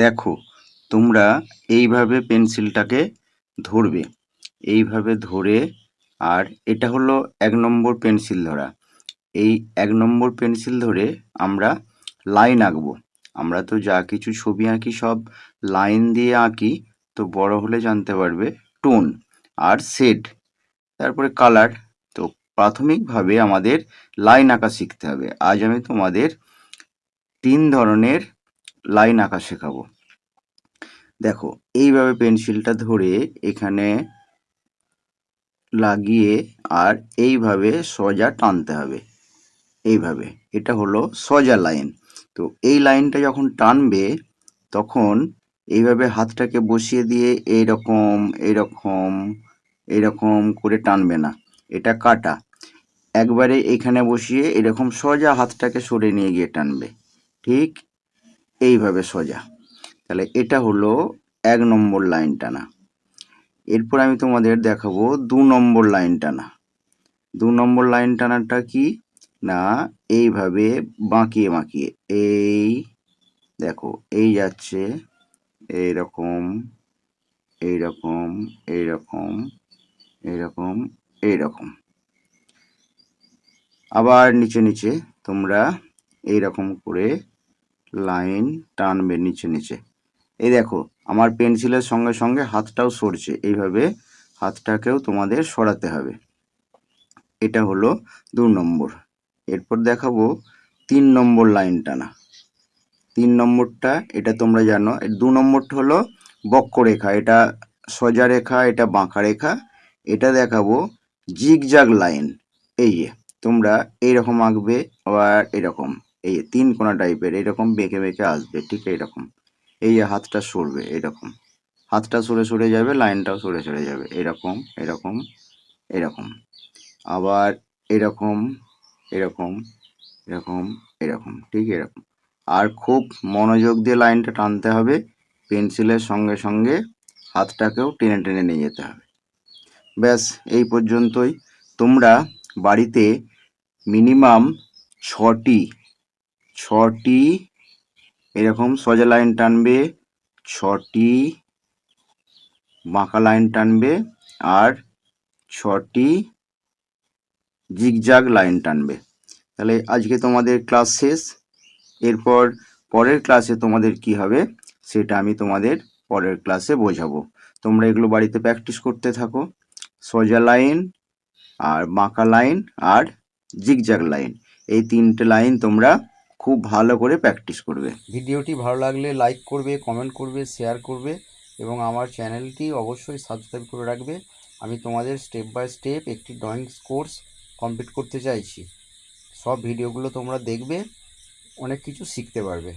দেখো, তোমরা এইভাবে পেন্সিলটাকে ধরবে। এইভাবে ধরে, আর এটা হলো এক নম্বর পেন্সিল ধরা। এই এক নম্বর পেন্সিল ধরে আমরা লাইন আঁকবো। আমরা তো যা কিছু ছবি আঁকি সব লাইন দিয়ে আঁকি, তো বড় হলে জানতে পারবে টোন আর শেড, তারপরে কালার। প্রাথমিকভাবে আমাদের লাইন আঁকা শিখতে হবে। আজ আমি তোমাদের তিন ধরনের লাইন আঁকা শেখাবো। দেখো, এইভাবে পেন্সিলটা ধরে এখানে লাগিয়ে আর এইভাবে সোজা টানতে হবে। এইভাবে, এটা হলো সোজা লাইন। তো এই লাইনটা যখন টানবে, তখন এইভাবে হাতটাকে বসিয়ে দিয়ে এইরকম এইরকম এইরকম করে টানবে না। এটা কাটা। একবারে এখানে বসিয়ে এরকম সোজা হাতটাকে সরে নিয়ে গিয়ে টানবে। ঠিক এইভাবে সোজা। তাহলে এটা হলো এক নম্বর লাইন টানা। এরপর আমি তোমাদের দেখাবো দু নম্বর লাইন টানা। দু নম্বর লাইন টানাটা কি? না, এইভাবে বাঁকিয়ে বাঁকিয়ে। এই দেখো, এই যাচ্ছে, এইরকম এইরকম এইরকম এইরকম এইরকম। আবার নিচে নিচে তোমরা এইরকম করে লাইন টানবে নিচে নিচে। এই দেখো, আমার পেন্সিলের সঙ্গে সঙ্গে হাতটাও সরছে, এইভাবে হাতটাকেও তোমাদের সরাতে হবে। এটা হলো দু নম্বর। এরপর দেখাবো তিন নম্বর লাইন টানা। তিন নম্বরটা, এটা তোমরা জানো দু নম্বরটা হলো বক্ররেখা এটা সোজা রেখা, এটা বাঁকা রেখা। এটা দেখাবো জিগজাগ লাইন এই যে, তোমরা এইরকম আঁকবে, আবার এরকম, এই তিন কোনা টাইপের এরকম বেঁকে বেঁকে আসবে, ঠিক এইরকম। এই যে, হাতটা সরবে, এরকম। হাতটা সরে সরে যাবে লাইনটাও সরে সরে যাবে, এরকম এরকম এরকম। আবার এরকম এরকম এরকম এরকম, ঠিক এরকম। আর খুব মনোযোগ দিয়ে লাইনটা টানতে হবে পেন্সিলের সঙ্গে সঙ্গে হাতটাকেও টেনে টেনে নিয়ে যেতে হবে। ব্যাস, এই পর্যন্তই। তোমরা বাড়িতে মিনিমাম ছটি ছটি, এরকম সোজা লাইন টানবে, ছটি বাঁকা লাইন টানবে আর ছটি জিগজাগ লাইন টানবে। তাহলে আজকে তোমাদের ক্লাস শেষ। এরপর পরের ক্লাসে তোমাদের কি হবে, সেটা আমি তোমাদের পরের ক্লাসে বোঝাবো। তোমরা এগুলো বাড়িতে প্র্যাকটিস করতে থাকো। সোজা লাইন আর বাঁকা লাইন আর জিগজ্যাগ লাইন। এই তিনটে লাইন তোমরা খুব ভালো করে প্র্যাকটিস করবে। ভিডিওটি ভালো লাগলে লাইক করবে, কমেন্ট করবে, শেয়ার করবে এবং আমার চ্যানেলটি অবশ্যই সাবস্ক্রাইব করে রাখবে। আমি তোমাদের স্টেপ বাই স্টেপ একটি ড্রয়িং কোর্স কমপ্লিট করতে চাইছি। সব ভিডিওগুলো তোমরা দেখবে, অনেক কিছু শিখতে পারবে।